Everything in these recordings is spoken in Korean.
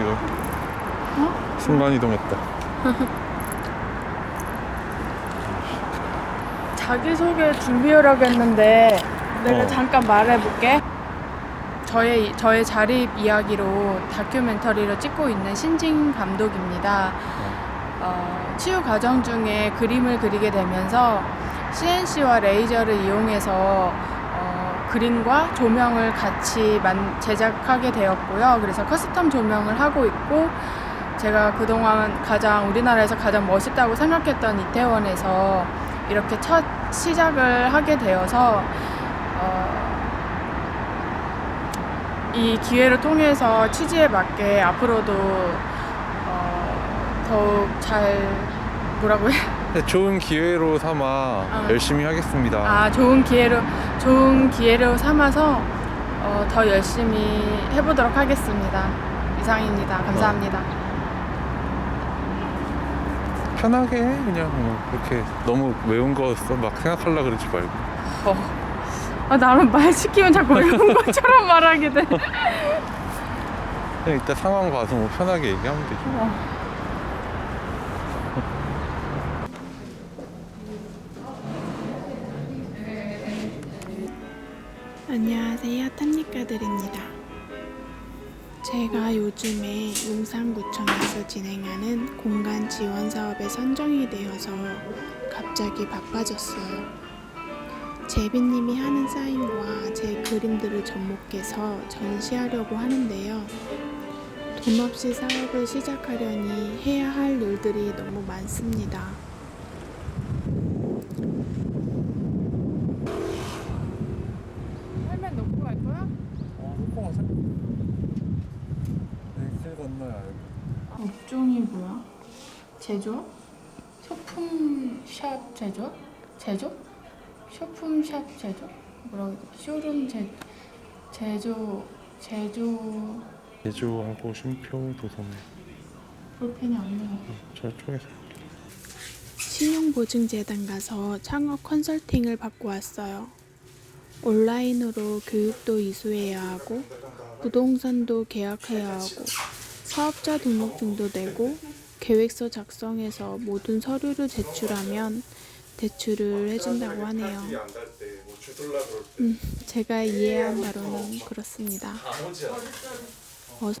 이거 어? 순간 이동했다. 자기소개 준비하려고 했는데 내가 어. 잠깐 말해볼게. 저의 저의 자립 이야기로 다큐멘터리를 찍고 있는 신진 감독입니다. 어, 치유 과정 중에 그림을 그리게 되면서 CNC와 레이저를 이용해서 어, 그림과 조명을 같이 만, 제작하게 되었고요. 그래서 커스텀 조명을 하고 있고 제가 그동안 가장 우리나라에서 가장 멋있다고 생각했던 이태원에서 이렇게 첫 시작을 하게 되어서 어, 이 기회를 통해서 취지에 맞게 앞으로도 어, 더욱 잘 뭐라고 해? 네, 좋은 기회로 삼아 열심히 하겠습니다. 아 좋은 기회로 좋은 기회로 삼아서 어, 더 열심히 해보도록 하겠습니다. 이상입니다. 감사합니다. 편하게 해, 그냥 뭐 그렇게 너무 외운 거써 막 생각하려 그러지 말고. 어. 아, 나는 말 시키면 자꾸 외운 것처럼 말하게 돼. 그냥 이따 상황 봐서 뭐 편하게 얘기하면 되죠. 어. 안녕하세요. 탐닉가들입니다. 제가 요즘에 용산구청에서 진행하는 공간 지원 사업에 선정이 되어서 갑자기 바빠졌어요. 제비님이 하는 사인과 제 그림들을 접목해서 전시하려고 하는데요. 돈 없이 사업을 시작하려니 해야 할 일들이 너무 많습니다. 헬멧 놓고 갈 거야? 어, 놓고 가자. 길 건너야 업종이 뭐야? 제조? 소품샵 제조? 제조? 쇼품샵 제조? 뭐라고 해야 돼? 쇼룸 제, 제조 제조 제주하고 쉼표 도서관 볼펜이 안 나와 저쪽에서 신용보증재단 가서 창업 컨설팅을 받고 왔어요. 온라인으로 교육도 이수해야 하고, 부동산도 계약해야 하고, 사업자 등록증도 내고, 계획서 작성해서 모든 서류를 제출하면 대출을 해준다고 하네요. 음, 제가 이해한 바로는 그렇습니다. 어,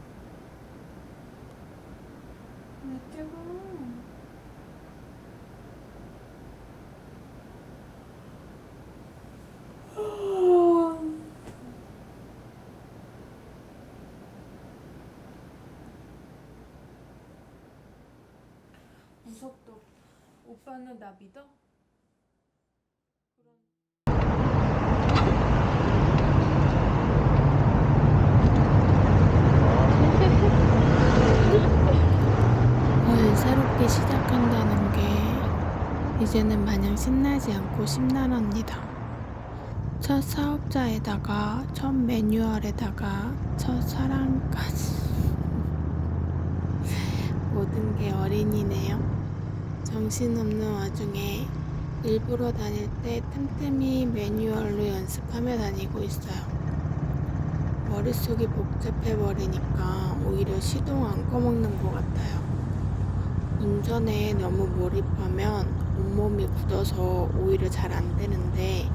무섭다 오빠는 나 믿어? 뭘 새롭게 시작한다는 게 이제는 마냥 신나지 않고 심란합니다. 첫 사업자에다가 첫 매뉴얼에다가 첫 사랑까지 모든 게 어린이네요. 정신없는 와중에 일부러 다닐 때 틈틈이 매뉴얼로 연습하며 다니고 있어요. 머릿속이 복잡해버리니까 오히려 시동 안 꺼먹는 것 같아요. 운전에 너무 몰입하면 온몸이 굳어서 오히려 잘 안 되는데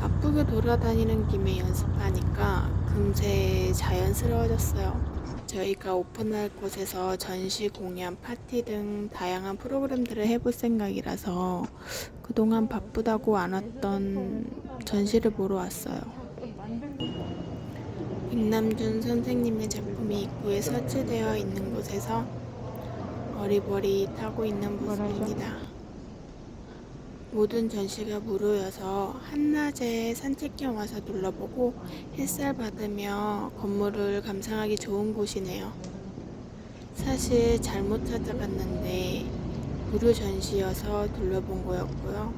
바쁘게 돌아다니는 김에 연습하니까 금세 자연스러워졌어요. 저희가 오픈할 곳에서 전시 공연, 파티 등 다양한 프로그램들을 해볼 생각이라서 그동안 바쁘다고 안 왔던 전시를 보러 왔어요. 백남준 선생님의 작품이 입구에 설치되어 있는 곳에서 어리버리 타고 있는 모습입니다. 모든 전시가 무료여서 한낮에 산책 겸 와서 둘러보고 햇살 받으며 건물을 감상하기 좋은 곳이네요. 사실 잘못 찾아갔는데 무료 전시여서 둘러본 거였고요.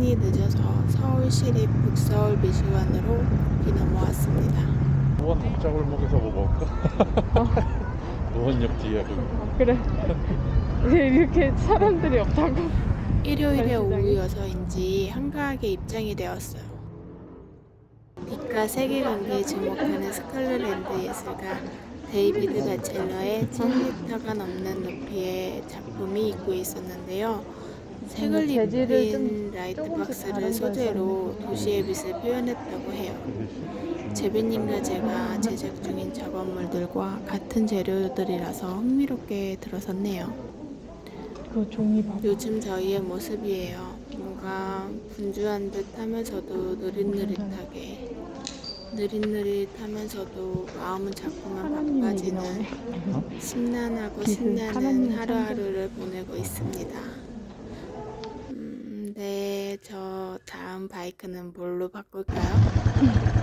시간이 늦어서 서울시립 북서울 미술관으로 급히 넘어왔습니다. 노원 덕자골목에서 뭐 먹을까? 노원역 뒤에 그 그래. 이렇게 사람들이 없다고. 시장이? 오후여서인지 한가하게 입장이 되었어요. 빛과 색의 관계에 주목하는 스컬렛랜드 예술가 데이비드 바첼러의 7m가 넘는 높이의 작품이 입고 있었는데요. 색을 재질을 입힌 좀 라이트 박스를 소재로 도시의 빛을 표현했다고 해요. 제비님과 제가 제작 중인 작업물들과 같은 재료들이라서 흥미롭게 들어섰네요. 그. 요즘 저희의 모습이에요. 뭔가 분주한 듯 하면서도 느릿느릿하게 느릿느릿하면서도 마음은 자꾸만 바빠지는. 심란하고 기술, 신나는 하루하루를 보내고 있습니다. 음, 네, 저 다음 바이크는 뭘로 바꿀까요?